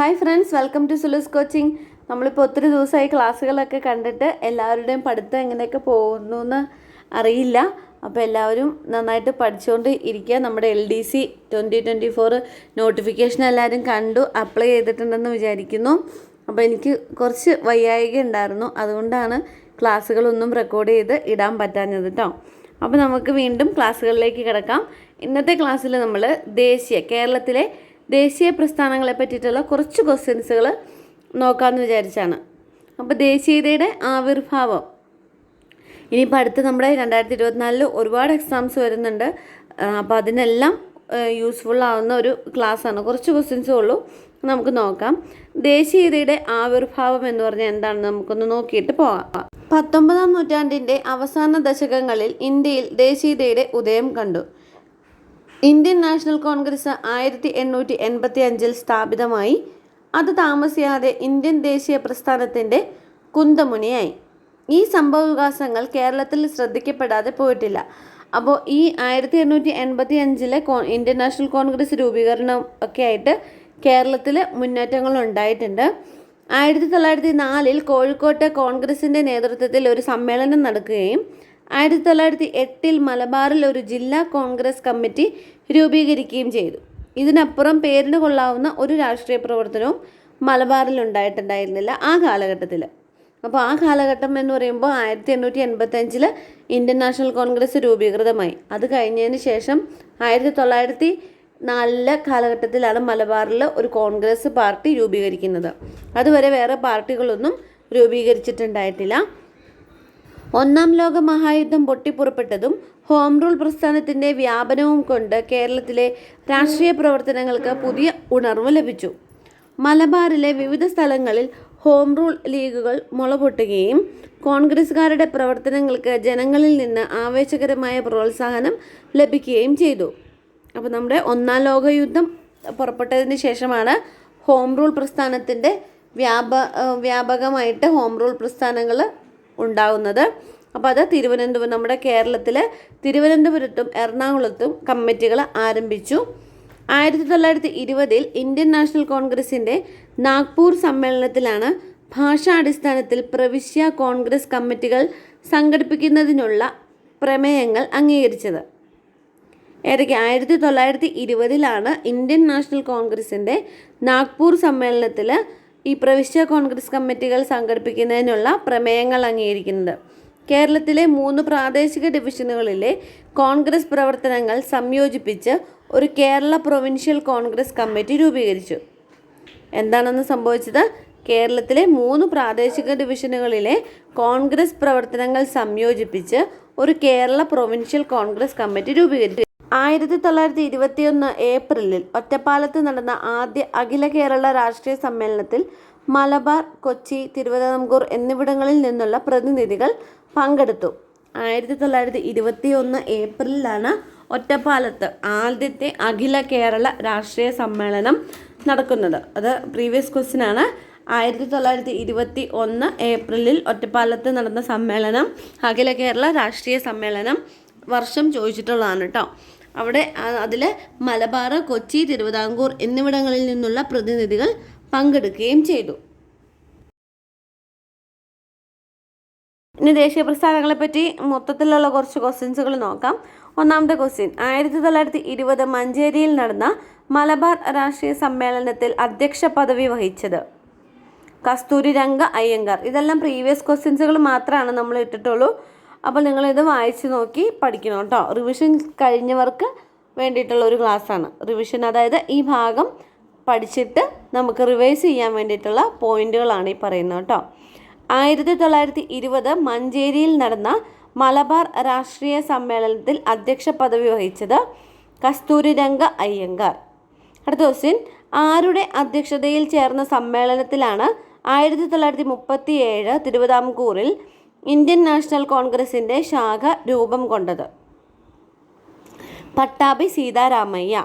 Hi friends welcome to Sulu's coaching നമ്മളിപ്പോൾ ഒത്തിരി ദിവസമായി ക്ലാസ്സുകളൊക്കെ കണ്ടിട്ട് എല്ലാവരുടെയും പഠിത്തം എങ്ങനെയൊക്കെ പോകുന്നു എന്ന് അറിയില്ല. അപ്പോൾ എല്ലാവരും നന്നായിട്ട് പഠിച്ചുകൊണ്ട് ഇരിക്കുക. നമ്മുടെ L D C twenty twenty four notification എല്ലാവരും കണ്ടു അപ്ലൈ ചെയ്തിട്ടുണ്ടെന്ന് വിചാരിക്കുന്നു. അപ്പോൾ എനിക്ക് കുറച്ച് വയ്യായിക ഉണ്ടായിരുന്നു. അതുകൊണ്ടാണ് ക്ലാസ്സുകളൊന്നും റെക്കോർഡ് ചെയ്ത് ഇടാൻ പറ്റാഞ്ഞത് കേട്ടോ അപ്പോൾ നമുക്ക് വീണ്ടും ക്ലാസ്സുകളിലേക്ക് കിടക്കാം. ഇന്നത്തെ ക്ലാസ്സിൽ നമ്മൾ ദേശീയ കേരളത്തിലെ ദേശീയ പ്രസ്ഥാനങ്ങളെ പറ്റിയിട്ടുള്ള കുറച്ച് ക്വസ്റ്റ്യൻസുകൾ നോക്കാമെന്ന് വിചാരിച്ചാണ്. അപ്പോൾ ദേശീയതയുടെ ആവിർഭാവം. ഇനിയിപ്പോൾ അടുത്ത് നമ്മുടെ രണ്ടായിരത്തി ഇരുപത്തിനാലിൽ ഒരുപാട് എക്സാംസ് വരുന്നുണ്ട്. അപ്പോൾ അതിനെല്ലാം യൂസ്ഫുൾ ആവുന്ന ഒരു ക്ലാസ്സാണ് കുറച്ച് ക്വസ്റ്റ്യൻസേ ഉള്ളൂ. നമുക്ക് നോക്കാം. ദേശീയതയുടെ ആവിർഭാവം എന്ന് പറഞ്ഞാൽ എന്താണെന്ന് നമുക്കൊന്ന് നോക്കിയിട്ട് പോകാം പത്തൊമ്പതാം നൂറ്റാണ്ടിന്റെ അവസാന ദശകങ്ങളിൽ ഇന്ത്യയിൽ ദേശീയതയുടെ ഉദയം കണ്ടു. ഇന്ത്യൻ നാഷണൽ കോൺഗ്രസ് ആയിരത്തി എണ്ണൂറ്റി എൺപത്തി അഞ്ചിൽ സ്ഥാപിതമായി. അത് താമസിയാതെ ഇന്ത്യൻ ദേശീയ പ്രസ്ഥാനത്തിന്റെ കുന്തമുനയായി. ഈ സംഭവവികാസങ്ങൾ കേരളത്തിൽ ശ്രദ്ധിക്കപ്പെടാതെ പോയിട്ടില്ല. അപ്പോൾ ഈ ആയിരത്തി എണ്ണൂറ്റി എൺപത്തി അഞ്ചിലെ ഇന്ത്യൻ നാഷണൽ കോൺഗ്രസ് രൂപീകരണം ഒക്കെ ആയിട്ട് കേരളത്തിൽ മുന്നേറ്റങ്ങൾ ഉണ്ടായിട്ടുണ്ട്. ആയിരത്തി തൊള്ളായിരത്തി നാലിൽ കോഴിക്കോട്ടെ കോൺഗ്രസിന്റെ നേതൃത്വത്തിൽ ഒരു സമ്മേളനം നടക്കുകയും ആയിരത്തി തൊള്ളായിരത്തി എട്ടിൽ മലബാറിൽ ഒരു ജില്ലാ കോൺഗ്രസ് കമ്മിറ്റി രൂപീകരിക്കുകയും ചെയ്തു. ഇതിനപ്പുറം പേരിന് കൊള്ളാവുന്ന ഒരു രാഷ്ട്രീയ പ്രവർത്തനവും മലബാറിൽ ഉണ്ടായിട്ടുണ്ടായിരുന്നില്ല ആ കാലഘട്ടത്തിൽ. അപ്പോൾ ആ കാലഘട്ടം എന്ന് പറയുമ്പോൾ ആയിരത്തി എണ്ണൂറ്റി എൺപത്തഞ്ചിൽ ഇന്ത്യൻ നാഷണൽ കോൺഗ്രസ് രൂപീകൃതമായി. അത് കഴിഞ്ഞതിന് ശേഷം ആയിരത്തി തൊള്ളായിരത്തി നാലിലെ കാലഘട്ടത്തിലാണ് മലബാറിൽ ഒരു കോൺഗ്രസ് പാർട്ടി രൂപീകരിക്കുന്നത്. അതുവരെ വേറെ പാർട്ടികളൊന്നും രൂപീകരിച്ചിട്ടുണ്ടായിട്ടില്ല. ഒന്നാം ലോക മഹായുദ്ധം പൊട്ടിപ്പുറപ്പെട്ടതും ഹോം റൂൾ പ്രസ്ഥാനത്തിന്റെ വ്യാപനവും കൊണ്ട് കേരളത്തിലെ രാഷ്ട്രീയ പ്രവർത്തനങ്ങൾക്ക് പുതിയ ഉണർവ് ലഭിച്ചു. മലബാറിലെ വിവിധ സ്ഥലങ്ങളിൽ ഹോം റൂൾ ലീഗുകൾ മുളപൊട്ടുകയും കോൺഗ്രസ്സുകാരുടെ പ്രവർത്തനങ്ങൾക്ക് ജനങ്ങളിൽ നിന്ന് ആവേശകരമായ പ്രോത്സാഹനം ലഭിക്കുകയും ചെയ്തു. അപ്പോൾ നമ്മുടെ ഒന്നാം ലോകയുദ്ധം പുറപ്പെട്ടതിന് ശേഷമാണ് ഹോം റൂൾ പ്രസ്ഥാനത്തിന്റെ വ്യാപ വ്യാപകമായിട്ട് ഹോം റൂൾ പ്രസ്ഥാനങ്ങൾ ഉണ്ടാകുന്നത് അപ്പോൾ അത് തിരുവനന്തപുരം നമ്മുടെ കേരളത്തിൽ തിരുവനന്തപുരത്തും എറണാകുളത്തും കമ്മിറ്റികൾ ആരംഭിച്ചു. ആയിരത്തി തൊള്ളായിരത്തി ഇരുപതിൽ ഇന്ത്യൻ നാഷണൽ കോൺഗ്രസിന്റെ നാഗ്പൂർ സമ്മേളനത്തിലാണ് ഭാഷാടിസ്ഥാനത്തിൽ പ്രവിശ്യ കോൺഗ്രസ് കമ്മിറ്റികൾ സംഘടിപ്പിക്കുന്നതിനുള്ള പ്രമേയങ്ങൾ അംഗീകരിച്ചത്. ഏതൊക്കെ? ആയിരത്തി തൊള്ളായിരത്തി ഇരുപതിലാണ് ഇന്ത്യൻ നാഷണൽ കോൺഗ്രസിന്റെ നാഗ്പൂർ സമ്മേളനത്തിൽ ഈ പ്രവിശ്യ കോൺഗ്രസ് കമ്മിറ്റികൾ സംഘടിപ്പിക്കുന്നതിനുള്ള പ്രമേയങ്ങൾ അംഗീകരിക്കുന്നത്. കേരളത്തിലെ മൂന്ന് പ്രാദേശിക ഡിവിഷനുകളിലെ കോൺഗ്രസ് പ്രവർത്തനങ്ങൾ സംയോജിപ്പിച്ച് ഒരു കേരള പ്രൊവിൻഷ്യൽ കോൺഗ്രസ് കമ്മിറ്റി രൂപീകരിച്ചു. എന്താണെന്ന് സംഭവിച്ചത്? കേരളത്തിലെ മൂന്ന് പ്രാദേശിക ഡിവിഷനുകളിലെ കോൺഗ്രസ് പ്രവർത്തനങ്ങൾ സംയോജിപ്പിച്ച് ഒരു കേരള പ്രൊവിൻഷ്യൽ കോൺഗ്രസ് കമ്മിറ്റി രൂപീകരിച്ചു. ആയിരത്തി തൊള്ളായിരത്തി ഇരുപത്തിയൊന്ന് ഏപ്രിലിൽ ഒറ്റപ്പാലത്ത് നടന്ന ആദ്യ അഖില കേരള രാഷ്ട്രീയ സമ്മേളനത്തിൽ മലബാർ കൊച്ചി തിരുവിതാംകൂർ എന്നിവിടങ്ങളിൽ നിന്നുള്ള പ്രതിനിധികൾ പങ്കെടുത്തു. ആയിരത്തി തൊള്ളായിരത്തി ഇരുപത്തി ഒന്ന് ഏപ്രിലിലാണ് ഒറ്റപ്പാലത്ത് ആദ്യത്തെ അഖില കേരള രാഷ്ട്രീയ സമ്മേളനം നടക്കുന്നത്. അത് പ്രീവിയസ് ക്വസ്റ്റ്യൻ ആണ്. ആയിരത്തി തൊള്ളായിരത്തി ഇരുപത്തി ഒന്ന് ഏപ്രിലിൽ ഒറ്റപ്പാലത്ത് നടന്ന സമ്മേളനം അഖില കേരള രാഷ്ട്രീയ സമ്മേളനം വർഷം ചോദിച്ചിട്ടുള്ളതാണ് കേട്ടോ അവിടെ അതിൽ മലബാർ കൊച്ചി തിരുവിതാംകൂർ എന്നിവിടങ്ങളിൽ നിന്നുള്ള പ്രതിനിധികൾ പങ്കെടുക്കുകയും ചെയ്തു. ഇനി ദേശീയ പ്രസ്ഥാനങ്ങളെ പറ്റി മൊത്തത്തിലുള്ള കുറച്ച് ക്വസ്റ്റ്യൻസുകൾ നോക്കാം. ഒന്നാമത്തെ ക്വസ്റ്റ്യൻ ആയിരത്തി തൊള്ളായിരത്തി ഇരുപത് മഞ്ചേരിയിൽ നടന്ന മലബാർ രാഷ്ട്രീയ സമ്മേളനത്തിൽ അധ്യക്ഷ പദവി വഹിച്ചത് കസ്തൂരി രംഗ അയ്യങ്കാർ. ഇതെല്ലാം പ്രീവിയസ് ക്വസ്റ്റ്യൻസുകൾ മാത്രമാണ് നമ്മൾ ഇട്ടിട്ടുള്ളൂ. അപ്പോൾ നിങ്ങളിത് വായിച്ച് നോക്കി പഠിക്കണം കേട്ടോ. റിവിഷൻ കഴിഞ്ഞവർക്ക് വേണ്ടിയിട്ടുള്ള ഒരു ക്ലാസ്സാണ്. റിവിഷൻ അതായത് ഈ ഭാഗം പഠിച്ചിട്ട് നമുക്ക് റിവൈസ് ചെയ്യാൻ വേണ്ടിയിട്ടുള്ള പോയിന്റുകളാണ് ഈ പറയുന്നത് കേട്ടോ. ആയിരത്തി തൊള്ളായിരത്തി ഇരുപത് മഞ്ചേരിയിൽ നടന്ന മലബാർ രാഷ്ട്രീയ സമ്മേളനത്തിൽ അധ്യക്ഷ പദവി വഹിച്ചത് കസ്തൂരിരംഗ അയ്യങ്കാർ. അടുത്ത ക്വസ്റ്റ്യൻ ആരുടെ അധ്യക്ഷതയിൽ ചേർന്ന സമ്മേളനത്തിലാണ് ആയിരത്തി തൊള്ളായിരത്തി മുപ്പത്തി ഏഴ് തിരുവിതാംകൂറിൽ ഇന്ത്യൻ നാഷണൽ കോൺഗ്രസിന്റെ ശാഖ രൂപം കൊണ്ടത്. പട്ടാഭി സീതാരാമയ്യ.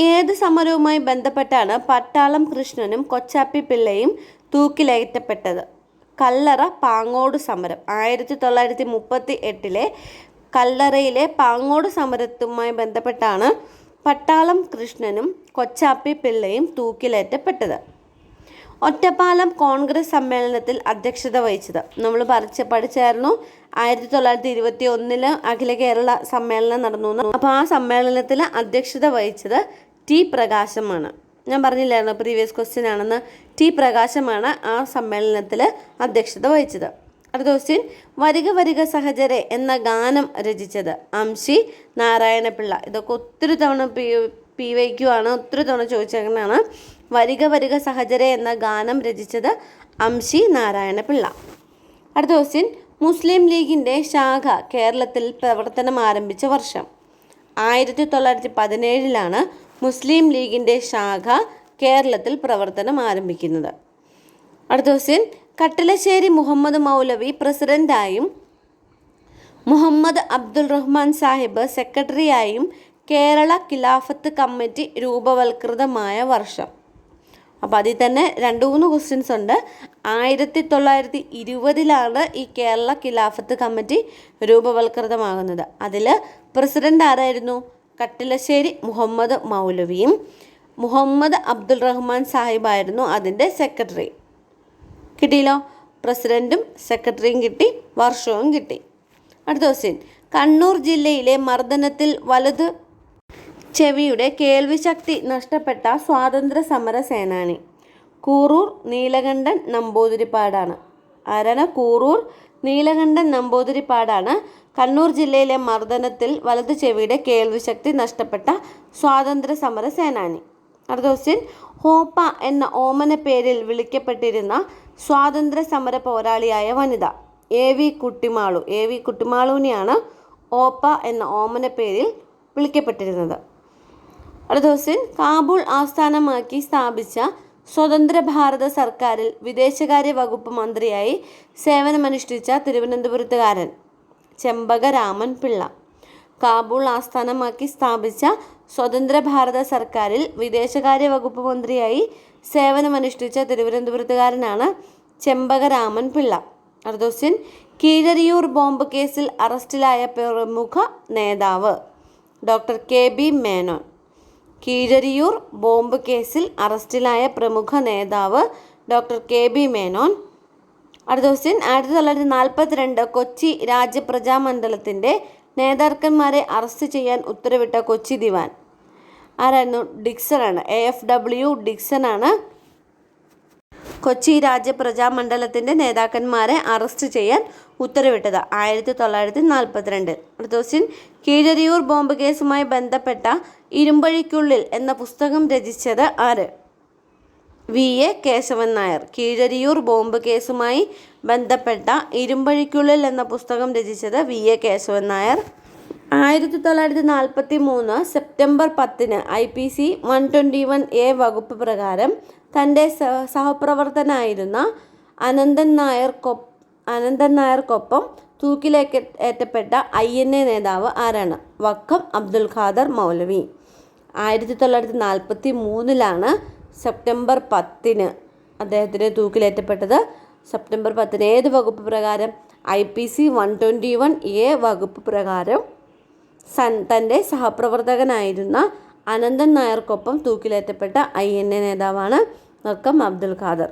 ഏത് സമരവുമായി ബന്ധപ്പെട്ടാണ് പട്ടാളം കൃഷ്ണനും കൊച്ചാപ്പി പിള്ളയും തൂക്കിലേറ്റപ്പെട്ടത്? കല്ലറ പാങ്ങോട് സമരം. ആയിരത്തി തൊള്ളായിരത്തി മുപ്പത്തി എട്ടിലെ കല്ലറയിലെ പാങ്ങോട് സമരത്തുമായി ബന്ധപ്പെട്ടാണ് പട്ടാളം കൃഷ്ണനും കൊച്ചാപ്പി പിള്ളയും തൂക്കിലേറ്റപ്പെട്ടത്. ഒറ്റപ്പാലം കോൺഗ്രസ് സമ്മേളനത്തിൽ അധ്യക്ഷത വഹിച്ചത്. നമ്മൾ പഠിച്ച പഠിച്ചായിരുന്നു. ആയിരത്തി തൊള്ളായിരത്തി ഇരുപത്തി ഒന്നിൽ അഖില കേരള സമ്മേളനം നടന്നു. അപ്പോൾ ആ സമ്മേളനത്തിൽ അധ്യക്ഷത വഹിച്ചത് ടി പ്രകാശമാണ്. ഞാൻ പറഞ്ഞില്ലായിരുന്നു? പ്രീവിയസ് ക്വസ്റ്റ്യൻ ആണെന്ന്. ടി പ്രകാശമാണ് ആ സമ്മേളനത്തിൽ അധ്യക്ഷത വഹിച്ചത്. അടുത്ത ക്വസ്റ്റ്യൻ വരിക വരിക സഹചരെ എന്ന ഗാനം രചിച്ചത് അംശി നാരായണപിള്ള. ഇതൊക്കെ ഒത്തിരി തവണ പി പി വൈക്കുവാണ് ഒത്തിരി തവണ ചോദിച്ചേക്കുന്നതാണ്. വരിക വരിക സഹചര എന്ന ഗാനം രചിച്ചത് അംശി നാരായണപിള്ള. അടുത്ത ക്വസ്റ്റ്യൻ മുസ്ലിം ലീഗിന്റെ ശാഖ കേരളത്തിൽ പ്രവർത്തനം ആരംഭിച്ച വർഷം. ആയിരത്തി തൊള്ളായിരത്തി പതിനേഴിലാണ് മുസ്ലിം ലീഗിന്റെ ശാഖ കേരളത്തിൽ പ്രവർത്തനം ആരംഭിക്കുന്നത്. അടുത്ത ക്വസ്റ്റ്യൻ കട്ടിലശ്ശേരി മുഹമ്മദ് മൗലവി പ്രസിഡന്റായും മുഹമ്മദ് അബ്ദുൾ റഹ്മാൻ സാഹിബ് സെക്രട്ടറിയായും കേരള ഖിലാഫത്ത് കമ്മിറ്റി രൂപവൽകൃതമായ വർഷം. അപ്പോൾ അതിൽ തന്നെ രണ്ട് മൂന്ന് ക്വസ്റ്റ്യൻസ് ഉണ്ട്. ആയിരത്തി തൊള്ളായിരത്തി ഇരുപതിലാണ് ഈ കേരള ഖിലാഫത്ത് കമ്മിറ്റി രൂപവൽകൃതമാകുന്നത്. അതിൽ പ്രസിഡന്റ് ആരായിരുന്നു? കട്ടിലശ്ശേരി മുഹമ്മദ് മൗലവിയും മുഹമ്മദ് അബ്ദുൾ റഹ്മാൻ സാഹിബായിരുന്നു അതിന്റെ സെക്രട്ടറി. കിട്ടിയല്ലോ? പ്രസിഡന്റും സെക്രട്ടറിയും കിട്ടി വർഷവും കിട്ടി. അടുത്ത ക്വസ്റ്റ്യൻ കണ്ണൂർ ജില്ലയിലെ മർദ്ദനത്തിൽ വലത് ചെവിയുടെ കേൾവിശക്തി നഷ്ടപ്പെട്ട സ്വാതന്ത്ര്യ സമര സേനാനി കൂറൂർ നീലകണ്ഠൻ നമ്പൂതിരിപ്പാടാണ്. ആരാണ്? കൂറൂർ നീലകണ്ഠൻ നമ്പൂതിരിപ്പാടാണ്. കണ്ണൂർ ജില്ലയിലെ മർദ്ദനത്തിൽ വലത് ചെവിയുടെ കേൾവിശക്തി നഷ്ടപ്പെട്ട സ്വാതന്ത്ര്യ സമര സേനാനി അടുത്ത ക്വസ്റ്റ്യൻ ഹോപ്പ എന്ന ഓമന പേരിൽ വിളിക്കപ്പെട്ടിരുന്ന സ്വാതന്ത്ര്യ സമര പോരാളിയായ വനിത A V Kuttimalu. A V കുട്ടിമാളുവിനെയാണ് ഓപ്പ എന്ന ഓമന പേരിൽ വിളിക്കപ്പെട്ടിരുന്നത്. ക്വസ്റ്റ്യൻ കാബൂൾ ആസ്ഥാനമാക്കി സ്ഥാപിച്ച സ്വതന്ത്ര ഭാരത സർക്കാരിൽ വിദേശകാര്യ വകുപ്പ് മന്ത്രിയായി സേവനമനുഷ്ഠിച്ച തിരുവനന്തപുരത്തുകാരൻ ചെമ്പകരാമൻ പിള്ള. കാബൂൾ ആസ്ഥാനമാക്കി സ്ഥാപിച്ച സ്വതന്ത്ര ഭാരത സർക്കാരിൽ വിദേശകാര്യ വകുപ്പ് മന്ത്രിയായി സേവനമനുഷ്ഠിച്ച തിരുവനന്തപുരത്തുകാരനാണ് ചെമ്പകരാമൻ പിള്ള. ക്വസ്റ്റ്യൻ കീഴരിയൂർ ബോംബ് കേസിൽ അറസ്റ്റിലായ പ്രമുഖ നേതാവ് doctor K B Menon. Keezhariyur bomb കേസിൽ അറസ്റ്റിലായ പ്രമുഖ നേതാവ് ഡോക്ടർ കെ ബി മേനോൻ. അടുത്ത ക്വസ്റ്റ്യൻ ആയിരത്തി തൊള്ളായിരത്തി നാൽപ്പത്തിരണ്ട് കൊച്ചി രാജ്യപ്രജാമണ്ഡലത്തിന്റെ നേതാക്കന്മാരെ അറസ്റ്റ് ചെയ്യാൻ ഉത്തരവിട്ട കൊച്ചി ദിവാൻ. ആരായിരുന്നു? ഡിക്സൺ ആണ് എ എഫ് ഡബ്ല്യു ഡിക്സൺ ആണ് കൊച്ചി രാജ്യപ്രജാമണ്ഡലത്തിന്റെ നേതാക്കന്മാരെ അറസ്റ്റ് ചെയ്യാൻ ഉത്തരവിട്ടത് ആയിരത്തി തൊള്ളായിരത്തി നാൽപ്പത്തിരണ്ട് അടുത്ത ക്വസ്റ്റ്യൻ കീഴരിയൂർ ബോംബ് കേസുമായി ബന്ധപ്പെട്ട ഇരുമ്പഴിക്കുള്ളിൽ എന്ന പുസ്തകം രചിച്ചത് ആര്? V. A. Kesavan Nair. Keezhariyur bomb കേസുമായി ബന്ധപ്പെട്ട ഇരുമ്പഴിക്കുള്ളിൽ എന്ന പുസ്തകം രചിച്ചത് വി. എ. കേശവൻ നായർ. ആയിരത്തി തൊള്ളായിരത്തി നാൽപ്പത്തി മൂന്ന് സെപ്റ്റംബർ പത്തിന് I. P. C. One twenty one A വകുപ്പ് പ്രകാരം തന്റെ സഹ സഹപ്രവർത്തനായിരുന്ന അനന്തൻ നായർക്കൊ അനന്തൻ നായർക്കൊപ്പം തൂക്കിലേക്ക് ഏറ്റപ്പെട്ട ഐ എൻ എ നേതാവ് ആരാണ്? വക്കം അബ്ദുൽ ഖാദർ മൗലവി. ആയിരത്തി തൊള്ളായിരത്തി നാൽപ്പത്തി മൂന്നിലാണ് സെപ്റ്റംബർ പത്തിന് അദ്ദേഹത്തിന് തൂക്കിലേറ്റപ്പെട്ടത്. സെപ്റ്റംബർ പത്തിന് ഏത് വകുപ്പ് പ്രകാരം? I P C one twenty one A വകുപ്പ് പ്രകാരം സൻ തന്റെ സഹപ്രവർത്തകനായിരുന്ന അനന്തൻ നായർക്കൊപ്പം തൂക്കിലേറ്റപ്പെട്ട ഐ എൻ എ നേതാവാണ് നക്കം അബ്ദുൽ ഖാദർ.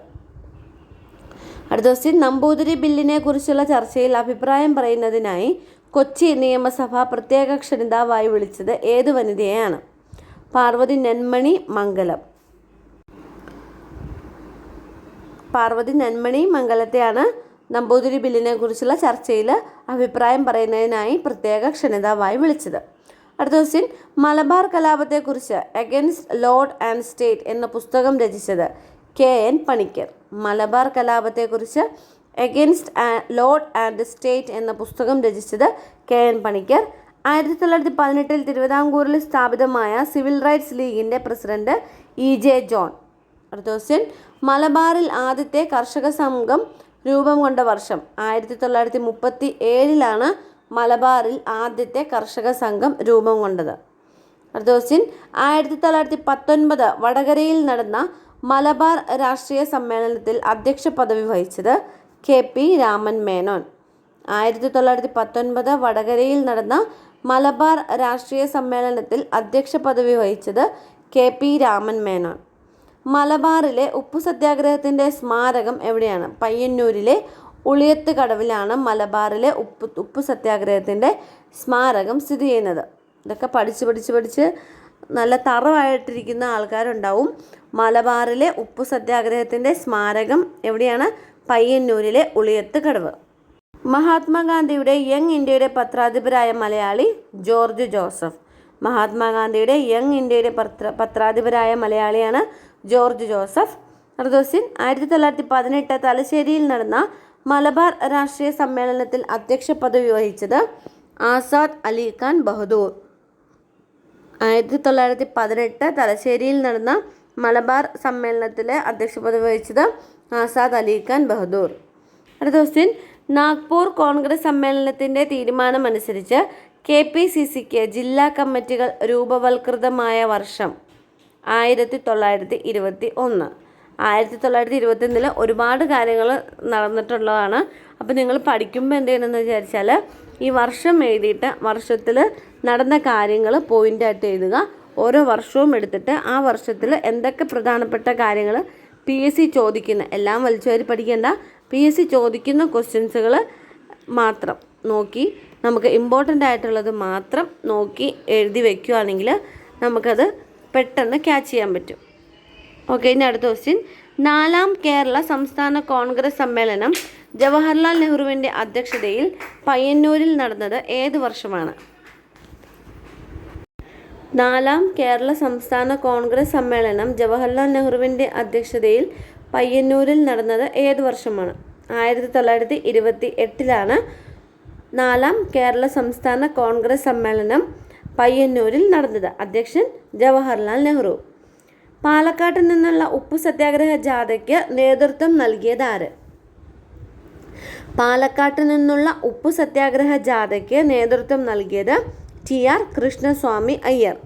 അടുത്ത ക്വസ്റ്റ്യൻ നമ്പൂതിരി ബില്ലിനെ കുറിച്ചുള്ള ചർച്ചയിൽ അഭിപ്രായം പറയുന്നതിനായി കൊച്ചി നിയമസഭ പ്രത്യേക ക്ഷണിതാവായി വിളിച്ചത് ഏത് വനിതയെയാണ്? പാർവതി നെന്മണി മംഗലം. പാർവതി നെന്മണി മംഗലത്തെയാണ് നമ്പൂതിരി ബില്ലിനെ കുറിച്ചുള്ള ചർച്ചയിൽ അഭിപ്രായം പറയുന്നതിനായി പ്രത്യേക ക്ഷണിതാവായി വിളിച്ചത്. അടുത്ത ക്വസ്റ്റ്യൻ മലബാർ കലാപത്തെക്കുറിച്ച് അഗൻസ്റ്റ് ലോർഡ് ആൻഡ് സ്റ്റേറ്റ് എന്ന പുസ്തകം രചിച്ചത് കെ. എൻ. പണിക്കർ. മലബാർ കലാപത്തെക്കുറിച്ച് എഗൻസ്റ്റ് ലോർഡ് ആൻഡ് സ്റ്റേറ്റ് എന്ന പുസ്തകം രചിച്ചത് കെ. എൻ. പണിക്കർ. ആയിരത്തി തൊള്ളായിരത്തി പതിനെട്ടിൽ തിരുവിതാംകൂറിൽ സ്ഥാപിതമായ സിവിൽ റൈറ്റ്സ് ലീഗിന്റെ പ്രസിഡന്റ് ഇ. ജെ. ജോൺ. അടുത്ത ക്വസ്റ്റ്യൻ മലബാറിൽ ആദ്യത്തെ കർഷക സംഘം രൂപം കൊണ്ട വർഷം ആയിരത്തി തൊള്ളായിരത്തി മുപ്പത്തി ഏഴിലാണ് മലബാറിൽ ആദ്യത്തെ കർഷക സംഘം രൂപം കൊണ്ടത്. അടുത്ത ക്വസ്റ്റ്യൻ ആയിരത്തി തൊള്ളായിരത്തി പത്തൊൻപത് വടകരയിൽ നടന്ന മലബാർ രാഷ്ട്രീയ സമ്മേളനത്തിൽ അധ്യക്ഷ പദവി വഹിച്ചത് കെ പി രാമൻ മേനോൻ. ആയിരത്തി തൊള്ളായിരത്തി പത്തൊൻപത് വടകരയിൽ നടന്ന മലബാർ രാഷ്ട്രീയ സമ്മേളനത്തിൽ അധ്യക്ഷ പദവി വഹിച്ചത് കെ പി രാമൻ മേനോൻ. മലബാറിലെ ഉപ്പു സത്യാഗ്രഹത്തിന്റെ സ്മാരകം എവിടെയാണ്? പയ്യന്നൂരിലെ ഉളിയത്ത് കടവിലാണ് മലബാറിലെ ഉപ്പ് ഉപ്പ് സത്യാഗ്രഹത്തിന്റെ സ്മാരകം സ്ഥിതി ചെയ്യുന്നത്. ഇതൊക്കെ പഠിച്ച് പഠിച്ച് പഠിച്ച് നല്ല തറവായിട്ടിരിക്കുന്ന ആൾക്കാരുണ്ടാവും. മലബാറിലെ ഉപ്പ് സത്യാഗ്രഹത്തിന്റെ സ്മാരകം എവിടെയാണ്? പയ്യന്നൂരിലെ ഉളിയത്ത് കടവ്. മഹാത്മാഗാന്ധിയുടെ യങ് ഇന്ത്യയുടെ പത്രാധിപരായ മലയാളി ജോർജ് ജോസഫ്. മഹാത്മാഗാന്ധിയുടെ യങ് ഇന്ത്യയുടെ പത്ര പത്രാധിപരായ മലയാളിയാണ് ജോർജ് ജോസഫ്. ക്വസ്റ്റ്യൻ ആയിരത്തി തൊള്ളായിരത്തി പതിനെട്ട് തലശ്ശേരിയിൽ നടന്ന മലബാർ രാഷ്ട്രീയ സമ്മേളനത്തിൽ അധ്യക്ഷ പദവി വഹിച്ചത് ആസാദ് അലി ഖാൻ ബഹദൂർ. ആയിരത്തി തൊള്ളായിരത്തി പതിനെട്ട് തലശ്ശേരിയിൽ നടന്ന മലബാർ സമ്മേളനത്തിലെ അധ്യക്ഷ പദവി വഹിച്ചത് ആസാദ് അലി ഖാൻ ബഹദൂർ. അടുത്ത ക്വസ്റ്റ്യൻ നാഗ്പൂർ കോൺഗ്രസ് സമ്മേളനത്തിന്റെ തീരുമാനമനുസരിച്ച് കെ പി സി സിക്ക് ജില്ലാ കമ്മിറ്റികൾ രൂപവൽകൃതമായ വർഷം ആയിരത്തി തൊള്ളായിരത്തി ഇരുപത്തി ഒന്ന് ആയിരത്തി തൊള്ളായിരത്തി ഇരുപത്തൊന്നിൽ ഒരുപാട് കാര്യങ്ങൾ നടന്നിട്ടുള്ളതാണ്. അപ്പോൾ നിങ്ങൾ പഠിക്കുമ്പോൾ എന്ത് ചെയ്യണമെന്ന് വിചാരിച്ചാൽ ഈ വർഷം എഴുതിയിട്ട് വർഷത്തിൽ നടന്ന കാര്യങ്ങൾ പോയിന്റായിട്ട് എഴുതുക. ഓരോ വർഷവും എടുത്തിട്ട് ആ വർഷത്തിൽ എന്തൊക്കെ പ്രധാനപ്പെട്ട കാര്യങ്ങൾ പി എസ് സി ചോദിക്കുന്ന എല്ലാം വലിച്ചുവാരി പഠിക്കേണ്ട പി എസ് സി ചോദിക്കുന്ന ക്വസ്റ്റ്യൻസുകൾ മാത്രം നോക്കി നമുക്ക് ഇമ്പോർട്ടന്റ് ആയിട്ടുള്ളത് മാത്രം നോക്കി എഴുതി വയ്ക്കുകയാണെങ്കിൽ നമുക്കത് പെട്ടെന്ന് ക്യാച്ച് ചെയ്യാൻ പറ്റും. ഓക്കെ ഇനി അടുത്ത ക്വസ്റ്റ്യൻ നാലാം കേരള സംസ്ഥാന കോൺഗ്രസ് സമ്മേളനം ജവഹർലാൽ നെഹ്റുവിന്റെ അധ്യക്ഷതയിൽ പയ്യന്നൂരിൽ നടന്നത് ഏത് വർഷമാണ്? നാലാം കേരള സംസ്ഥാന കോൺഗ്രസ് സമ്മേളനം ജവഹർലാൽ നെഹ്റുവിന്റെ അധ്യക്ഷതയിൽ പയ്യന്നൂരിൽ നടന്നത് ഏത് വർഷമാണ്? ആയിരത്തി തൊള്ളായിരത്തി ഇരുപത്തി എട്ടിലാണ് നാലാം കേരള സംസ്ഥാന കോൺഗ്രസ് സമ്മേളനം പയ്യന്നൂരിൽ നടന്നത്. അധ്യക്ഷൻ ജവഹർലാൽ നെഹ്റു. പാലക്കാട്ട് നിന്നുള്ള ഉപ്പു സത്യാഗ്രഹ ജാഥയ്ക്ക് നേതൃത്വം നൽകിയത് ആര് പാലക്കാട്ട് നിന്നുള്ള ഉപ്പു സത്യാഗ്രഹ ജാഥയ്ക്ക് നേതൃത്വം നൽകിയത് ടി ആർ കൃഷ്ണസ്വാമി അയ്യർ.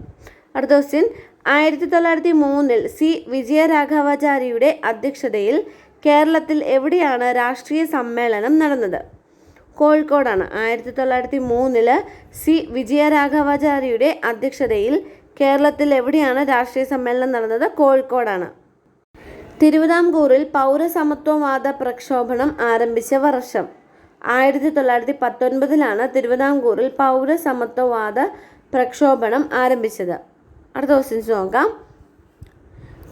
അടുത്ത ക്വസ്റ്റ്യൻ ആയിരത്തി തൊള്ളായിരത്തി മൂന്നിൽ സി വിജയരാഘവാചാര്യയുടെ അധ്യക്ഷതയിൽ കേരളത്തിൽ എവിടെയാണ് രാഷ്ട്രീയ സമ്മേളനം നടന്നത്? കോഴിക്കോടാണ്. ആയിരത്തി തൊള്ളായിരത്തി മൂന്നിൽ സി വിജയരാഘവാചാര്യയുടെ അധ്യക്ഷതയിൽ കേരളത്തിൽ എവിടെയാണ് രാഷ്ട്രീയ സമ്മേളനം നടന്നത്? കോഴിക്കോടാണ്. തിരുവിതാംകൂറിൽ പൗരസമത്വവാദ പ്രക്ഷോഭണം ആരംഭിച്ച വർഷം. ആയിരത്തി തൊള്ളായിരത്തി പത്തൊൻപതിലാണ് തിരുവിതാംകൂറിൽ പൗരസമത്വവാദ പ്രക്ഷോഭണം ആരംഭിച്ചത്. അടുത്ത ക്വസ്റ്റ്യൻസ് നോക്കാം.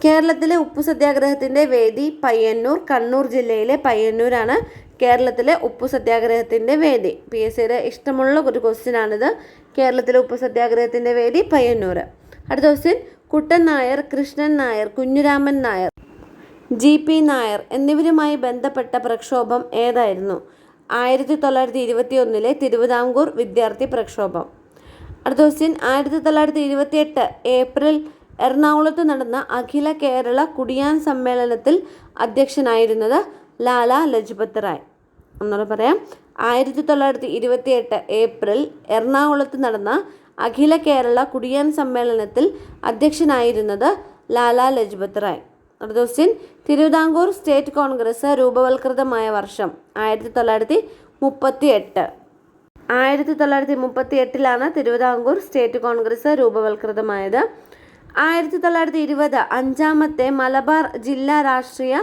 കേരളത്തിലെ ഉപ്പു സത്യാഗ്രഹത്തിന്റെ വേദി പയ്യന്നൂർ കണ്ണൂർ ജില്ലയിലെ പയ്യന്നൂരാണ് കേരളത്തിലെ ഉപ്പു സത്യാഗ്രഹത്തിന്റെ വേദി. പി എസ് സിയുടെ ഇഷ്ടമുള്ള ഒരു ക്വസ്റ്റ്യൻ ആണിത്. കേരളത്തിലെ ഉപ്പു സത്യാഗ്രഹത്തിന്റെ വേദി പയ്യന്നൂർ അടുത്ത question Kuttan Nair Krishnan Nair Kunhiraman Nair G P Nair എന്നിവരുമായി ബന്ധപ്പെട്ട പ്രക്ഷോഭം ഏതായിരുന്നു? ആയിരത്തി തൊള്ളായിരത്തി ഇരുപത്തി ഒന്നിലെ തിരുവിതാംകൂർ വിദ്യാർത്ഥി പ്രക്ഷോഭം. അടുത്ത ക്വസ്റ്റ്യൻ ആയിരത്തി തൊള്ളായിരത്തി ഇരുപത്തി എട്ട് ഏപ്രിൽ എറണാകുളത്ത് നടന്ന അഖില കേരള കുടിയാൻ സമ്മേളനത്തിൽ അധ്യക്ഷനായിരുന്നത് ലാല ലജ്പത് റായ്. ഒന്നുകൂടെ പറയാം. ആയിരത്തി തൊള്ളായിരത്തി ഇരുപത്തി എട്ട് ഏപ്രിൽ എറണാകുളത്ത് നടന്ന അഖില കേരള കുടിയാൻ സമ്മേളനത്തിൽ അധ്യക്ഷനായിരുന്നത് ലാലാ ലജ്പത് റായ്. അടുത്ത ക്വസ്റ്റ്യൻ തിരുവിതാംകൂർ സ്റ്റേറ്റ് കോൺഗ്രസ് രൂപവൽകൃതമായ വർഷം ആയിരത്തി തൊള്ളായിരത്തി മുപ്പത്തി എട്ട് ആയിരത്തി തൊള്ളായിരത്തി മുപ്പത്തി എട്ടിലാണ് തിരുവിതാംകൂർ സ്റ്റേറ്റ് കോൺഗ്രസ് രൂപവൽകൃതമായത്. ആയിരത്തി തൊള്ളായിരത്തി ഇരുപത് അഞ്ചാമത്തെ മലബാർ ജില്ലാ രാഷ്ട്രീയ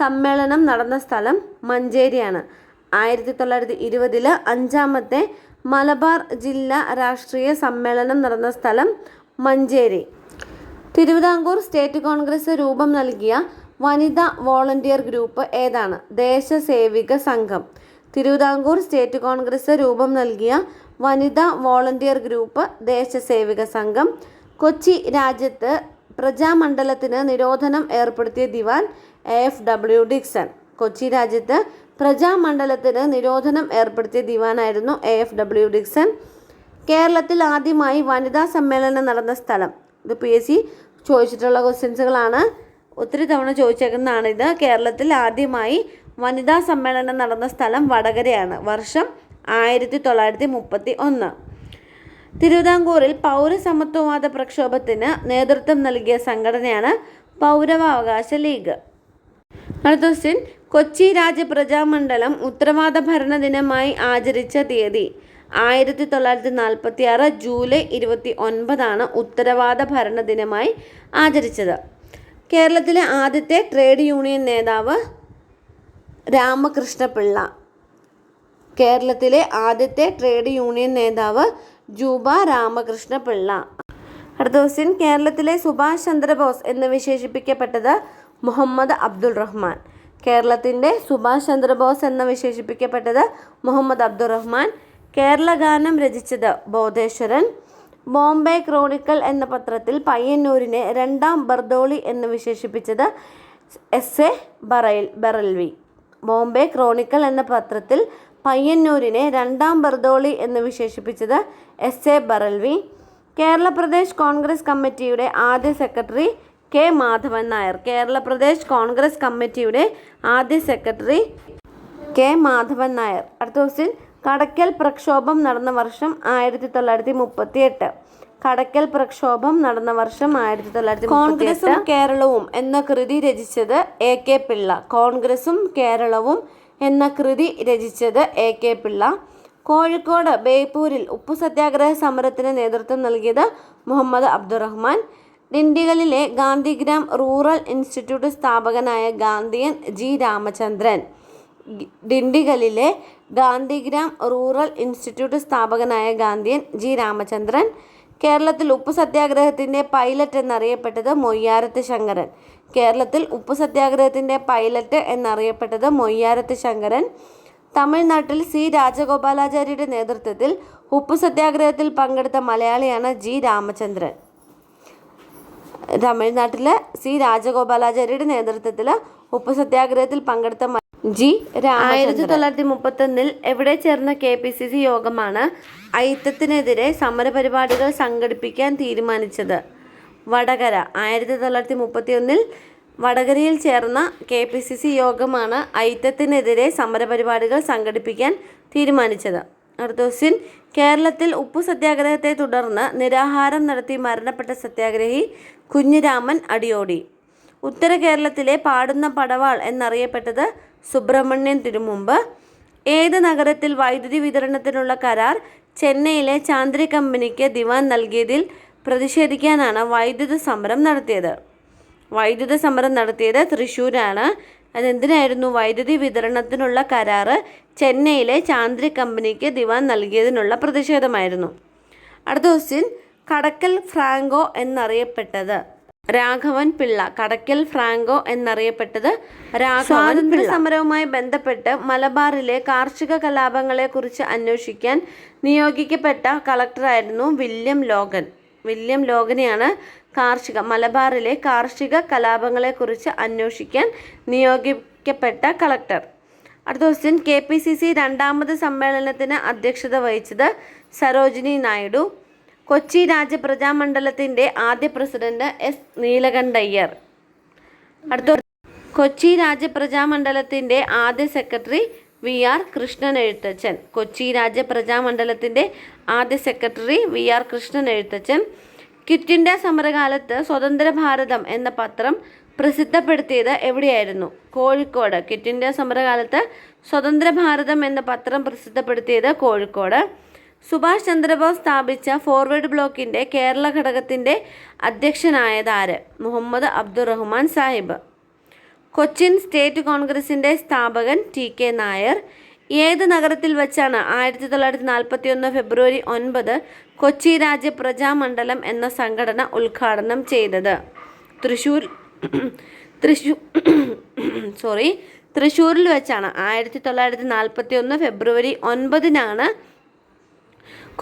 സമ്മേളനം നടന്ന സ്ഥലം മഞ്ചേരിയാണ്. ആയിരത്തി തൊള്ളായിരത്തി ഇരുപതിൽ അഞ്ചാമത്തെ മലബാർ ജില്ലാ രാഷ്ട്രീയ സമ്മേളനം നടന്ന സ്ഥലം മഞ്ചേരി. തിരുവിതാംകൂർ സ്റ്റേറ്റ് കോൺഗ്രസ് രൂപം നൽകിയ വനിതാ വോളണ്ടിയർ ഗ്രൂപ്പ് ഏതാണ്? ദേശസേവിക സംഘം. തിരുവിതാംകൂർ സ്റ്റേറ്റ് കോൺഗ്രസ് രൂപം നൽകിയ വനിതാ വോളണ്ടിയർ ഗ്രൂപ്പ് ദേശസേവിക സംഘം. കൊച്ചി രാജ്യത്ത് പ്രജാമണ്ഡലത്തിന് നിരോധനം ഏർപ്പെടുത്തിയ ദിവാൻ എഫ്. ഡബ്ല്യു. ഡിക്സൺ. കൊച്ചി രാജ്യത്ത് പ്രജാമണ്ഡലത്തിന് നിരോധനം ഏർപ്പെടുത്തിയ ദിവാനായിരുന്നു എ എഫ് ഡബ്ല്യു ഡിക്സൺ. കേരളത്തിൽ ആദ്യമായി വനിതാ സമ്മേളനം നടന്ന സ്ഥലം. ഇത് പി എസ് സി ചോദിച്ചിട്ടുള്ള ക്വസ്റ്റ്യൻസുകളാണ്. ഒത്തിരി തവണ ഇത് കേരളത്തിൽ ആദ്യമായി വനിതാ സമ്മേളനം നടന്ന സ്ഥലം വടകരയാണ്. വർഷം ആയിരത്തി തൊള്ളായിരത്തി മുപ്പത്തി ഒന്ന് തിരുവിതാംകൂറിൽ പൗരസമത്വവാദ പ്രക്ഷോഭത്തിന് നേതൃത്വം നൽകിയ സംഘടനയാണ് പൗരവാവകാശ ലീഗ്. അടുത്ത ക്വസ്റ്റ്യൻ കൊച്ചി രാജപ്രജാമണ്ഡലം ഉത്തരവാദ ഭരണ ദിനമായി ആചരിച്ച തീയതി ആയിരത്തി തൊള്ളായിരത്തി നാൽപ്പത്തി ആറ് ജൂലൈ ഇരുപത്തി ഒൻപതാണ് ഉത്തരവാദ ഭരണ ദിനമായി ആചരിച്ചത്. കേരളത്തിലെ ആദ്യത്തെ ട്രേഡ് യൂണിയൻ നേതാവ് രാമകൃഷ്ണപിള്ള കേരളത്തിലെ ആദ്യത്തെ ട്രേഡ് യൂണിയൻ നേതാവ് ജൂബ രാമകൃഷ്ണ പിള്ള അടുത്ത ക്വസ്റ്റ്യൻ കേരളത്തിലെ സുഭാഷ് ചന്ദ്രബോസ് എന്ന് വിശേഷിപ്പിക്കപ്പെട്ടത് മുഹമ്മദ് അബ്ദുൾ റഹ്മാൻ. കേരളത്തിന്റെ സുഭാഷ് ചന്ദ്രബോസ് എന്ന് വിശേഷിപ്പിക്കപ്പെട്ടത് മുഹമ്മദ് അബ്ദുറഹ്മാൻ. കേരള ഗാനം രചിച്ചത് ബോധേശ്വരൻ. ബോംബെ ക്രോണിക്കൽ എന്ന പത്രത്തിൽ പയ്യന്നൂരിനെ രണ്ടാം ബർദോളി എന്ന് വിശേഷിപ്പിച്ചത് എസ് എ ബറയിൽ ബറൽവി. ബോംബെ ക്രോണിക്കൽ എന്ന പത്രത്തിൽ പയ്യന്നൂരിനെ രണ്ടാം ബർദോളി എന്ന് വിശേഷിപ്പിച്ചത് S A Barelvi. Kerala Pradesh Congress കമ്മിറ്റിയുടെ ആദ്യ secretary K Madhavan Nair Kerala Pradesh Congress കമ്മിറ്റിയുടെ ആദ്യ സെക്രട്ടറി കെ മാധവൻ നായർ. അടുത്ത ക്വസ്റ്റ്യൻ കടക്കൽ പ്രക്ഷോഭം നടന്ന വർഷം ആയിരത്തി തൊള്ളായിരത്തി മുപ്പത്തി എട്ട് കടക്കൽ പ്രക്ഷോഭം നടന്ന വർഷം ആയിരത്തി തൊള്ളായിരത്തി കോൺഗ്രസും കേരളവും എന്ന കൃതി രചിച്ചത് എ കെ പിള്ള. കോൺഗ്രസും കേരളവും എന്ന കൃതി രചിച്ചത് എ കെ പിള്ള. കോഴിക്കോട് ബേപ്പൂരിൽ ഉപ്പു സത്യാഗ്രഹ സമരത്തിന് നേതൃത്വം നൽകിയത് മുഹമ്മദ് അബ്ദുറഹ്മാൻ. ഡിണ്ടിഗലിലെ ഗാന്ധിഗ്രാം റൂറൽ ഇൻസ്റ്റിറ്റ്യൂട്ട് സ്ഥാപകനായ ഗാന്ധിയൻ ജി രാമചന്ദ്രൻ. ഡിണ്ടിഗലിലെ ഗാന്ധിഗ്രാം റൂറൽ ഇൻസ്റ്റിറ്റ്യൂട്ട് സ്ഥാപകനായ ഗാന്ധിയൻ ജി രാമചന്ദ്രൻ. കേരളത്തിൽ ഉപ്പു സത്യാഗ്രഹത്തിന്റെ പൈലറ്റ് എന്നറിയപ്പെട്ടത് മൊയ്യാരത്ത് ശങ്കരൻ. കേരളത്തിൽ ഉപ്പു സത്യാഗ്രഹത്തിന്റെ പൈലറ്റ് എന്നറിയപ്പെട്ടത് മൊയ്യാരത്ത് ശങ്കരൻ. തമിഴ്നാട്ടിൽ സി രാജഗോപാലാചാര്യയുടെ നേതൃത്വത്തിൽ ഉപ്പു സത്യാഗ്രഹത്തിൽ പങ്കെടുത്ത മലയാളിയാണ് ജി രാമചന്ദ്രൻ. തമിഴ്നാട്ടിൽ സി രാജഗോപാലാചാര്യയുടെ നേതൃത്വത്തിൽ ഉപ്പ് സത്യാഗ്രഹത്തിൽ പങ്കെടുത്ത ജി ആയിരത്തി തൊള്ളായിരത്തി മുപ്പത്തൊന്നിൽ എവിടെ ചേർന്ന കെ പി സി സി യോഗമാണ് അയിത്തത്തിനെതിരെ സമരപരിപാടികൾ സംഘടിപ്പിക്കാൻ തീരുമാനിച്ചത്? വടകര. ആയിരത്തി തൊള്ളായിരത്തി മുപ്പത്തി ഒന്നിൽ വടകരയിൽ ചേർന്ന കെ പി സി സി യോഗമാണ് അയിത്തത്തിനെതിരെ സമരപരിപാടികൾ സംഘടിപ്പിക്കാൻ തീരുമാനിച്ചത്. ക്വസ്റ്റ്യൻ കേരളത്തിൽ ഉപ്പു സത്യാഗ്രഹത്തെ തുടർന്ന് നിരാഹാരം നടത്തി മരണപ്പെട്ട സത്യാഗ്രഹി കുഞ്ഞിരാമൻ അടിയോടി. ഉത്തര കേരളത്തിലെ പാടുന്ന പടവാൾ എന്നറിയപ്പെട്ടത് സുബ്രഹ്മണ്യൻ തിരുമുമ്പ്. ഏത് നഗരത്തിൽ വൈദ്യുതി വിതരണത്തിനുള്ള കരാർ ചെന്നൈയിലെ ചാന്ദ്രി കമ്പനിക്ക് ദിവാൻ നൽകിയതിൽ പ്രതിഷേധിക്കാനാണ് വൈദ്യുത സമരം നടത്തിയത്. വൈദ്യുത സമരം നടത്തിയത് തൃശ്ശൂരാണ്. അതെന്തിനായിരുന്നു? വൈദ്യുതി വിതരണത്തിനുള്ള കരാറ് ചെന്നൈയിലെ ചാന്ദ്രി കമ്പനിക്ക് ദിവാൻ നൽകിയതിനുള്ള പ്രതിഷേധമായിരുന്നു. അടുത്ത ക്വസ്റ്റ്യൻ കടക്കൽ ഫ്രാങ്കോ എന്നറിയപ്പെട്ടത്. രാഘവൻ പിള്ള കടക്കൽ ഫ്രാങ്കോ എന്നറിയപ്പെട്ടത് രാഘവൻ സമരവുമായി ബന്ധപ്പെട്ട് മലബാറിലെ കാർഷിക കലാപങ്ങളെക്കുറിച്ച് അന്വേഷിക്കാൻ നിയോഗിക്കപ്പെട്ട കളക്ടറായിരുന്നു വില്യം ലോഗൻ. വില്യം ലോഗനെയാണ് കാർഷിക മലബാറിലെ കാർഷിക കലാപങ്ങളെക്കുറിച്ച് അന്വേഷിക്കാൻ നിയോഗിക്കപ്പെട്ട കളക്ടർ. അടുത്ത question K P C C രണ്ടാമത് സമ്മേളനത്തിന് അധ്യക്ഷത വഹിച്ചത് സരോജിനി നായിഡു. കൊച്ചി രാജപ്രജാമണ്ഡലത്തിന്റെ ആദ്യ പ്രസിഡന്റ് എസ് നീലകണ്ഠയ്യർ. അടുത്ത കൊച്ചി രാജപ്രജാമണ്ഡലത്തിന്റെ ആദ്യ secretary V R Krishnan Ezhuthachan Kochi രാജപ്രജാമണ്ഡലത്തിന്റെ ആദ്യ secretary V R Krishnan Ezhuthachan quit India സമരകാലത്ത് സ്വതന്ത്ര ഭാരതം എന്ന പത്രം പ്രസിദ്ധപ്പെടുത്തിയത് എവിടെയായിരുന്നു? കോഴിക്കോട്. ക്വിറ്റ് ഇന്ത്യ സമരകാലത്ത് സ്വതന്ത്ര ഭാരതം എന്ന പത്രം പ്രസിദ്ധപ്പെടുത്തിയത് കോഴിക്കോട്. സുഭാഷ് ചന്ദ്രബോസ് സ്ഥാപിച്ച ഫോർവേഡ് ബ്ലോക്കിന്റെ കേരള ഘടകത്തിന്റെ അധ്യക്ഷനായതാര് മുഹമ്മദ് അബ്ദുറഹ്മാൻ സാഹിബ്. കൊച്ചിൻ സ്റ്റേറ്റ് കോൺഗ്രസിന്റെ സ്ഥാപകൻ ടി കെ നായർ. ഏത് നഗരത്തിൽ വെച്ചാണ് ആയിരത്തി തൊള്ളായിരത്തി നാൽപ്പത്തി ഒന്ന് ഫെബ്രുവരി ഒൻപത് കൊച്ചി രാജ്യ പ്രജാമണ്ഡലം എന്ന സംഘടന ഉദ്ഘാടനം ചെയ്തത്? തൃശൂർ തൃശൂർ സോറി തൃശ്ശൂരിൽ വെച്ചാണ് ആയിരത്തി തൊള്ളായിരത്തി നാൽപ്പത്തി ഒന്ന് ഫെബ്രുവരി ഒൻപതിനാണ്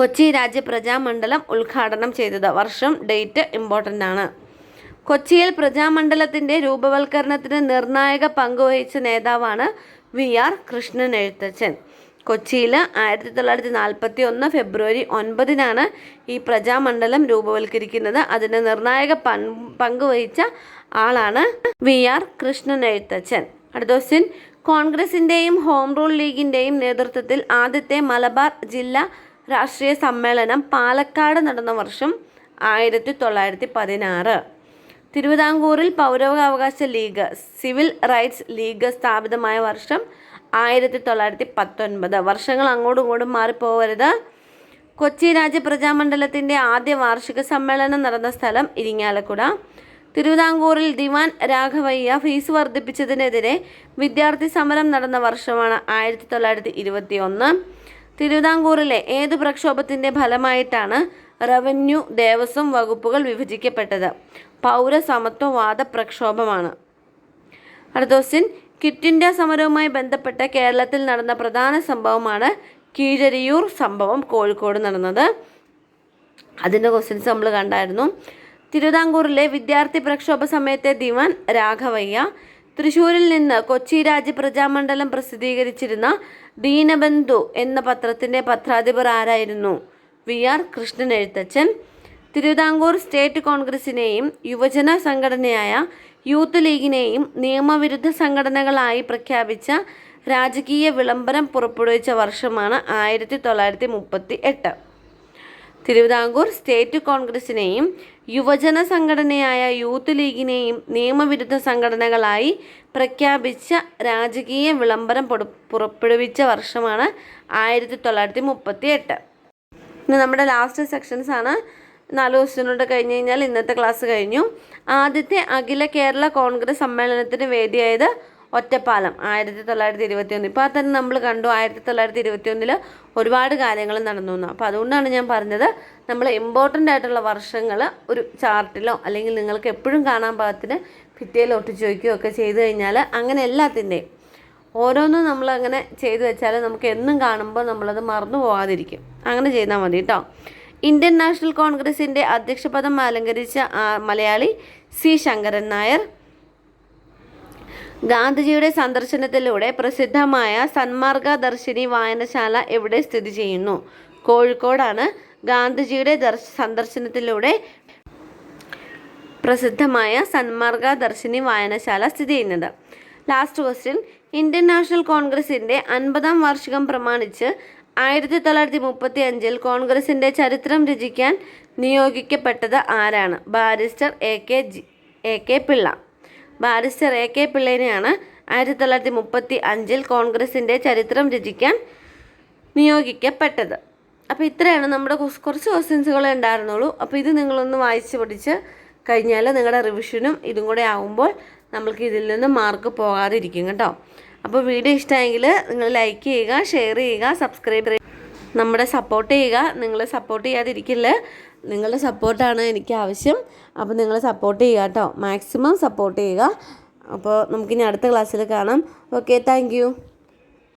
കൊച്ചി രാജ്യ പ്രജാമണ്ഡലം ഉദ്ഘാടനം ചെയ്തത്. വർഷം ഡേറ്റ് ഇമ്പോർട്ടന്റ് ആണ്. കൊച്ചിയിൽ പ്രജാമണ്ഡലത്തിന്റെ രൂപവൽക്കരണത്തിന് നിർണായക പങ്കുവഹിച്ച നേതാവാണ് വി ആർ കൃഷ്ണൻ എഴുത്തച്ഛൻ. കൊച്ചിയിൽ ആയിരത്തി തൊള്ളായിരത്തി നാൽപ്പത്തി ഒന്ന് ഫെബ്രുവരി ഒൻപതിനാണ് ഈ പ്രജാമണ്ഡലം രൂപവൽക്കരിക്കുന്നത്. അതിന് നിർണായക പൻ പങ്കുവഹിച്ച ആളാണ് വി ആർ കൃഷ്ണൻ എഴുത്തച്ഛൻ. അടുത്ത ക്വസ്റ്റ്യൻ. കോൺഗ്രസിന്റെയും ഹോം റൂൾ ലീഗിന്റെയും നേതൃത്വത്തിൽ ആദ്യത്തെ മലബാർ ജില്ലാ രാഷ്ട്രീയ സമ്മേളനം പാലക്കാട് നടന്ന വർഷം ആയിരത്തി തൊള്ളായിരത്തി പതിനാറ് തിരുവിതാംകൂറിൽ പൗരവകാശ ലീഗ് സിവിൽ റൈറ്റ്സ് ലീഗ് സ്ഥാപിതമായ വർഷം ആയിരത്തി തൊള്ളായിരത്തി പത്തൊൻപത് വർഷങ്ങൾ അങ്ങോട്ടും ഇങ്ങോട്ടും മാറിപ്പോവരുത്. കൊച്ചി രാജപ്രജാമണ്ഡലത്തിന്റെ ആദ്യ വാർഷിക സമ്മേളനം നടന്ന സ്ഥലം ഇരിങ്ങാലക്കുട. തിരുവിതാംകൂറിൽ ദിവാൻ രാഘവയ്യ ഫീസ് വർദ്ധിപ്പിച്ചതിനെതിരെ വിദ്യാർത്ഥി സമരം നടന്ന വർഷമാണ് ആയിരത്തി തൊള്ളായിരത്തി ഇരുപത്തി ഒന്ന് തിരുവിതാംകൂറിലെ ഏത് പ്രക്ഷോഭത്തിന്റെ ഫലമായിട്ടാണ് റവന്യൂ ദേവസ്വം വകുപ്പുകൾ വിഭജിക്കപ്പെട്ടത്. പൗരസമത്വവാദ പ്രക്ഷോഭമാണ്. അടുത്ത ക്വസ്റ്റ്യൻ ക്വിറ്റ് ഇന്ത്യ സമരവുമായി ബന്ധപ്പെട്ട കേരളത്തിൽ നടന്ന പ്രധാന സംഭവമാണ് കീഴരിയൂർ സംഭവം കോഴിക്കോട് നടന്നത്. അതിന്റെ ക്വസ്റ്റ്യൻസ് നമ്മൾ കണ്ടായിരുന്നു. തിരുവിതാംകൂറിലെ വിദ്യാർത്ഥി പ്രക്ഷോഭ സമയത്തെ ദിവാൻ രാഘവയ്യ തൃശ്ശൂരിൽ നിന്ന് കൊച്ചി രാജ്യ പ്രജാമണ്ഡലം പ്രസിദ്ധീകരിച്ചിരുന്ന ദീനബന്ധു എന്ന പത്രത്തിന്റെ പത്രാധിപർ ആരായിരുന്നു? V R Krishnan Ezhuthachan Thiruvithamkoor state കോൺഗ്രസിനെയും യുവജന സംഘടനയായ യൂത്ത് ലീഗിനെയും നിയമവിരുദ്ധ സംഘടനകളായി പ്രഖ്യാപിച്ച രാജകീയ വിളംബരം പുറപ്പെടുവിച്ച വർഷമാണ് ആയിരത്തി തൊള്ളായിരത്തി മുപ്പത്തി എട്ട് തിരുവിതാംകൂർ സ്റ്റേറ്റ് കോൺഗ്രസിനെയും യുവജന സംഘടനയായ യൂത്ത് ലീഗിനെയും നിയമവിരുദ്ധ സംഘടനകളായി പ്രഖ്യാപിച്ച രാജകീയ വിളംബരം പുറപ്പെടുവിച്ച വർഷമാണ് ആയിരത്തി തൊള്ളായിരത്തി മുപ്പത്തി എട്ട് ഇനി നമ്മുടെ ലാസ്റ്റ് സെക്ഷൻസ് ആണ്. നാല് ദിവസത്തിനോട് കഴിഞ്ഞ് കഴിഞ്ഞാൽ ഇന്നത്തെ ക്ലാസ് കഴിഞ്ഞു. ആദ്യത്തെ അഖില കേരള കോൺഗ്രസ് സമ്മേളനത്തിന് വേദിയായത് ഒറ്റപ്പാലം ആയിരത്തി തൊള്ളായിരത്തി ഇരുപത്തി ഒന്ന് ഇപ്പോൾ തന്നെ നമ്മൾ കണ്ടു ആയിരത്തി തൊള്ളായിരത്തി ഇരുപത്തി ഒന്നിൽ ഒരുപാട് കാര്യങ്ങൾ നടന്നു എന്ന്. അപ്പോൾ അതുകൊണ്ടാണ് ഞാൻ പറഞ്ഞത് നമ്മൾ ഇമ്പോർട്ടന്റ് ആയിട്ടുള്ള വർഷങ്ങൾ ഒരു ചാർട്ടിലോ അല്ലെങ്കിൽ നിങ്ങൾക്ക് എപ്പോഴും കാണാൻ പാകത്തിന് ഭിത്തിയിൽ ഒട്ടിച്ചു വയ്ക്കുകയോ ഒക്കെ ചെയ്തു കഴിഞ്ഞാൽ അങ്ങനെ എല്ലാത്തിന്റെയും ഓരോന്നും നമ്മൾ അങ്ങനെ ചെയ്തു വെച്ചാൽ നമുക്ക് എന്നും കാണുമ്പോൾ നമ്മളത് മറന്നു പോകാതിരിക്കും അങ്ങനെ ചെയ്താൽ മതി കേട്ടോ ഇന്ത്യൻ നാഷണൽ കോൺഗ്രസിന്റെ അധ്യക്ഷപദം അലങ്കരിച്ച മലയാളി സി. ശങ്കരൻ നായർ ഗാന്ധിജിയുടെ സന്ദർശനത്തിലൂടെ പ്രസിദ്ധമായ സന്മാർഗ ദർശിനി വായനശാല എവിടെ സ്ഥിതി ചെയ്യുന്നു? കോഴിക്കോടാണ് ഗാന്ധിജിയുടെ ദർശ സന്ദർശനത്തിലൂടെ പ്രസിദ്ധമായ സന്മാർഗ ദർശിനി വായനശാല സ്ഥിതി ചെയ്യുന്നത്. ലാസ്റ്റ് ക്വസ്റ്റ്യൻ ഇന്ത്യൻ നാഷണൽ കോൺഗ്രസിന്റെ അൻപതാം വാർഷികം പ്രമാണിച്ച് ആയിരത്തി തൊള്ളായിരത്തി മുപ്പത്തി അഞ്ചിൽ കോൺഗ്രസിന്റെ ചരിത്രം രചിക്കാൻ നിയോഗിക്കപ്പെട്ടത് ആരാണ്? Barrister A K G A K Pillai. Barrister A K പിള്ളേനെയാണ് ആയിരത്തി തൊള്ളായിരത്തി മുപ്പത്തി അഞ്ചിൽ കോൺഗ്രസിന്റെ ചരിത്രം രചിക്കാൻ നിയോഗിക്കപ്പെട്ടത്. അപ്പോൾ ഇത്രയാണ് നമ്മുടെ കുറച്ച് കുറച്ച് ക്വസ്റ്റ്യൻസുകളെ ഉണ്ടായിരുന്നുള്ളൂ. അപ്പോൾ ഇത് നിങ്ങളൊന്ന് വായിച്ച് പഠിച്ച് കഴിഞ്ഞാൽ നിങ്ങളുടെ റിവിഷനും ഇതും കൂടെ ആകുമ്പോൾ നമ്മൾക്ക് ഇതിൽ നിന്ന് മാർക്ക് പോകാതിരിക്കും കേട്ടോ. അപ്പോൾ വീഡിയോ ഇഷ്ടമായെങ്കിൽ നിങ്ങൾ ലൈക്ക് ചെയ്യുക ഷെയർ ചെയ്യുക സബ്സ്ക്രൈബ് ചെയ്യുക. നമ്മുടെ സപ്പോർട്ട് ചെയ്യുക. നിങ്ങൾ സപ്പോർട്ട് ചെയ്യാതിരിക്കില്ല. നിങ്ങളുടെ സപ്പോർട്ടാണ് എനിക്ക് ആവശ്യം. അപ്പോൾ നിങ്ങൾ സപ്പോർട്ട് ചെയ്യുക കേട്ടോ. മാക്സിമം സപ്പോർട്ട് ചെയ്യുക. അപ്പോൾ നമുക്കിനി അടുത്ത ക്ലാസ്സിൽ കാണാം. Okay thank